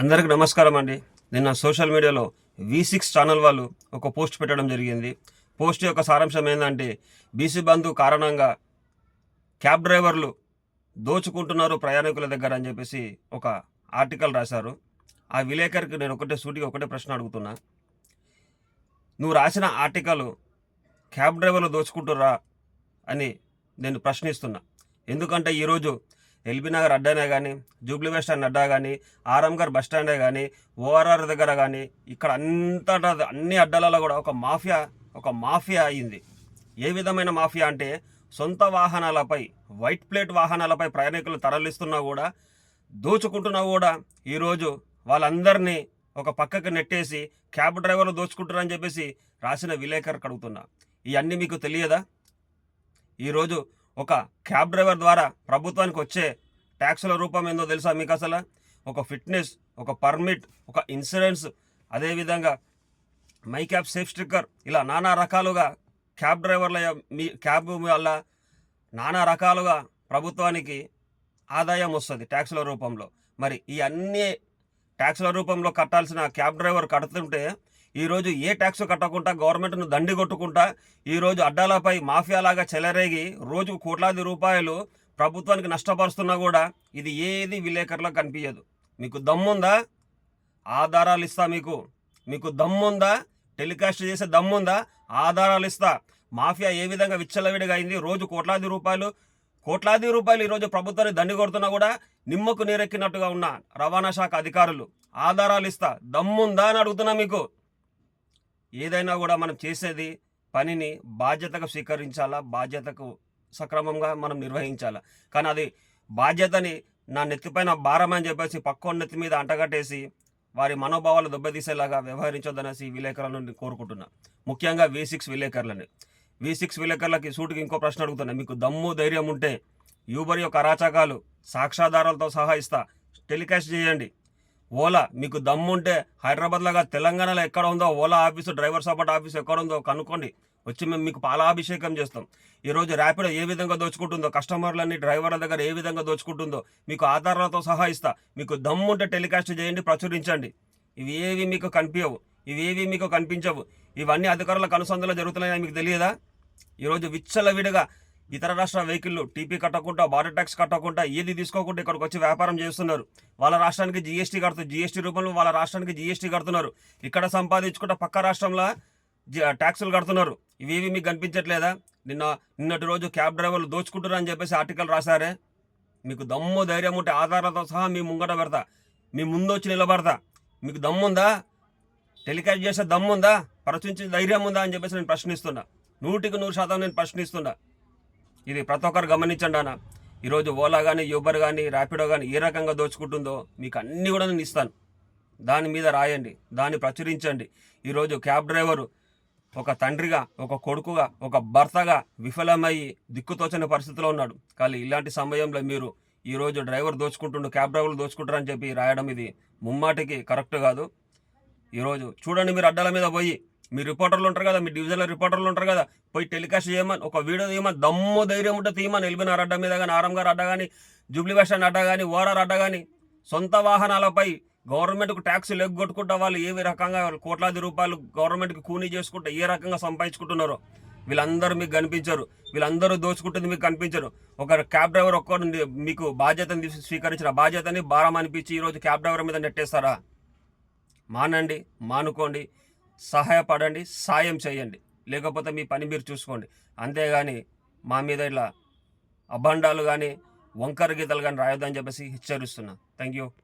అందరికి నమస్కారం అండి. నిన్న సోషల్ మీడియాలో వి సిక్స్ ఛానల్ వాళ్ళు ఒక పోస్ట్ పెట్టడం జరిగింది. పోస్ట్ యొక్క సారాంశం ఏంటంటే బీసీ బంధు కారణంగా క్యాబ్ డ్రైవర్లు దోచుకుంటున్నారు ప్రయాణికుల దగ్గర అని చెప్పేసి ఒక ఆర్టికల్ రాశారు. ఆ విలేకరికి నేను ఒకటే సూటిగా ఒకటే ప్రశ్న అడుగుతున్నా. నువ్వు రాసిన ఆర్టికల్ క్యాబ్ డ్రైవర్లు దోచుకుంటురా అని నేను ప్రశ్నిస్తున్నా. ఎందుకంటే ఈరోజు ఎల్బీ నగర్ అడ్డానే కానీ జూబ్లీ బస్ స్టాండ్ అడ్డా కానీ ఆరంగర్ బస్ స్టాండే కానీ ఓఆర్ఆర్ దగ్గర కానీ ఇక్కడ అంతటా అన్ని అడ్డాలలో కూడా ఒక మాఫియా ఒక మాఫియా అయింది. ఏ విధమైన మాఫియా అంటే సొంత వాహనాలపై వైట్ ప్లేట్ వాహనాలపై ప్రయాణికులు తరలిస్తున్నా కూడా దోచుకుంటున్నా కూడా ఈరోజు వాళ్ళందరినీ ఒక పక్కకు నెట్టేసి క్యాబ్ డ్రైవర్లు దోచుకుంటున్నారని చెప్పేసి రాసిన విలేకరు కడుగుతున్నా. ఇవన్నీ మీకు తెలియదా? ఈరోజు ఒక క్యాబ్ డ్రైవర్ ద్వారా ప్రభుత్వానికి వచ్చే ట్యాక్సుల రూపం ఏందో తెలుసా మీకు అసలు? ఒక ఫిట్నెస్ ఒక పర్మిట్ ఒక ఇన్సూరెన్స్ అదేవిధంగా మై క్యాబ్ సేఫ్ స్టిక్కర్ ఇలా నానా రకాలుగా క్యాబ్ డ్రైవర్ల మీ క్యాబ్ వల్ల నానా రకాలుగా ప్రభుత్వానికి ఆదాయం వస్తుంది ట్యాక్సుల రూపంలో. మరి ఈ అన్ని ట్యాక్సుల రూపంలో కట్టాల్సిన క్యాబ్ డ్రైవర్ కడుతుంటే ఈరోజు ఏ ట్యాక్స్ కట్టకుండా గవర్నమెంట్ను దండి కొట్టుకుంటా ఈరోజు అడ్డాలపై మాఫియాలాగా చెలరేగి రోజుకు కోట్లాది రూపాయలు ప్రభుత్వానికి నష్టపరుస్తున్నా కూడా ఇది ఏది విలేకరులకు కనిపించదు. మీకు దమ్ముందా? ఆధారాలు ఇస్తా మీకు. మీకు దమ్ముందా? టెలికాస్ట్ చేసే దమ్ముందా? ఆధారాలు ఇస్తా. మాఫియా ఏ విధంగా విచ్చలవిడిగా అయింది? రోజు కోట్లాది రూపాయలు కోట్లాది రూపాయలు ఈరోజు ప్రభుత్వాన్ని దండి కొడుతున్నా కూడా నిమ్మకు నీరెక్కినట్టుగా ఉన్న రవాణా శాఖ అధికారులు ఆధారాలు ఇస్తా. దమ్ముందా అని అడుగుతున్నా మీకు. ఏదైనా కూడా మనం చేసేది పనిని బాధ్యతగా స్వీకరించాలా బాధ్యతకు సక్రమంగా మనం నిర్వహించాలా. కానీ అది బాధ్యతని నా నెత్తిపైన భారం అని చెప్పేసి పక్కో నెత్తి మీద అంటగట్టేసి వారి మనోభావాలు దెబ్బతీసేలాగా వ్యవహరించొద్దనేసి ఈ విలేకరులను నేను కోరుకుంటున్నా. ముఖ్యంగా వి సిక్స్ విలేకరులని. వి సిక్స్ విలేకరులకి సూటికి ఇంకో ప్రశ్న అడుగుతున్నా. మీకు దమ్ము ధైర్యం ఉంటే యూబర్ యొక్క అరాచకాలు సాక్ష్యాధారాలతో సహా ఇస్తా. టెలికాస్ట్ చేయండి. ఓలా మీకు దమ్ముంటే హైదరాబాద్లో కాదు తెలంగాణలో ఎక్కడ ఉందో Ola office driver support office ఎక్కడ ఉందో కనుక్కోండి. వచ్చి మేము మీకు పాలాభిషేకం చేస్తాం. ఈరోజు ర్యాపిడో ఏ విధంగా దోచుకుంటుందో కస్టమర్లన్నీ డ్రైవర్ల దగ్గర ఏ విధంగా దోచుకుంటుందో మీకు ఆధారాలతో సహా ఇస్తా. మీకు దమ్ముంటే టెలికాస్ట్ చేయండి ప్రచురించండి. ఇవి ఏవి మీకు కనిపించవు ఇవేవి మీకు కనిపించవు ఇవన్నీ అధికారులకు అనుసంధానం జరుగుతున్నాయని మీకు తెలియదా? ఈరోజు విచ్చలవిడిగా ఇతర రాష్ట్ర వెహికల్లు టీపీ కట్టకుండా బార్డర్ ట్యాక్స్ కట్టకుండా ఏది తీసుకోకుండా ఇక్కడికి వచ్చి వ్యాపారం చేస్తున్నారు. వాళ్ళ రాష్ట్రానికి జీఎస్టీ కడుతూ జీఎస్టీ రూపంలో వాళ్ళ రాష్ట్రానికి జీఎస్టీ కడుతున్నారు. ఇక్కడ సంపాదించుకుంటే పక్క రాష్ట్రంలో ట్యాక్సులు కడుతున్నారు. ఇవేవి మీకు కనిపించట్లేదా? నిన్న నిన్నటి రోజు క్యాబ్ డ్రైవర్లు దోచుకుంటున్నారు అని చెప్పేసి ఆర్టికల్ రాశారే. మీకు దమ్ము ధైర్యం ఉంటే ఆధారాలతో సహా మీ ముంగట పెడతా. మీ ముందు వచ్చి నిలబడతా. మీకు దమ్ముందా? టెలికాస్ట్ చేసే దమ్ముందా? ప్రచురించే ధైర్యం ఉందా అని చెప్పేసి నేను ప్రశ్నిస్తున్నా. నూటికి నూరు శాతం నేను ప్రశ్నిస్తున్నా. ఇది ప్రతి ఒక్కరు గమనించండి అన్న. ఈరోజు ఓలా కానీ యూబర్ కానీ ర్యాపిడో కానీ ఏ రకంగా దోచుకుంటుందో మీకు అన్నీ కూడా నేను ఇస్తాను. దాని మీద రాయండి దాన్ని ప్రచురించండి. ఈరోజు క్యాబ్ డ్రైవరు ఒక తండ్రిగా ఒక కొడుకుగా ఒక భర్తగా విఫలమయ్యి దిక్కుతోచని పరిస్థితిలో ఉన్నాడు. కానీ ఇలాంటి సమయంలో మీరు ఈరోజు డ్రైవర్ దోచుకుంటుండు క్యాబ్ డ్రైవర్లు దోచుకుంటారని చెప్పి రాయడం ఇది ముమ్మాటికి కరెక్ట్ కాదు. ఈరోజు చూడండి మీరు అడ్డాల మీద పోయి మీ రిపోర్టర్లు ఉంటారు కదా మీ డివిజన్లో రిపోర్టర్లు ఉంటారు కదా పోయి టెలికాస్ట్ చేయమని ఒక వీడియో తీయమని దమ్ము ధైర్యం ఉంటే తీయమని ఎల్బినార్ అడ్డ మీద కానీ ఆరం గారు అడ్డ కానీ జూబ్లీ బస్ స్టాండ్ అడ్డ కానీ ఓఆర్ఆర్ అడ్డ కానీ సొంత వాహనాలపై గవర్నమెంట్కు ట్యాక్సులు ఎగ్గొట్టుకుంటా వాళ్ళు ఏ రకంగా కోట్లాది రూపాయలు గవర్నమెంట్కి కూనీ చేసుకుంటే ఏ రకంగా సంపాదించుకుంటున్నారో వీళ్ళందరూ మీకు కనిపించరు. వీళ్ళందరూ దోచుకుంటుంది మీకు కనిపించరు. ఒక క్యాబ్ డ్రైవర్ ఒక్కడు మీకు బాధ్యతని స్వీకరించిన బాధ్యతని భారం అనిపించి ఈరోజు క్యాబ్ డ్రైవర్ మీద నెట్టేస్తారా? మానండి మానుకోండి. సహాయపడండి సాయం చేయండి. లేకపోతే మీ పని మీరు చూసుకోండి. అంతేగాని మా మీద ఇలా అభండాలు కానీ వంకర గీతలు కానీ రాయొద్దని చెప్పేసి హెచ్చరిస్తున్నా. Thank you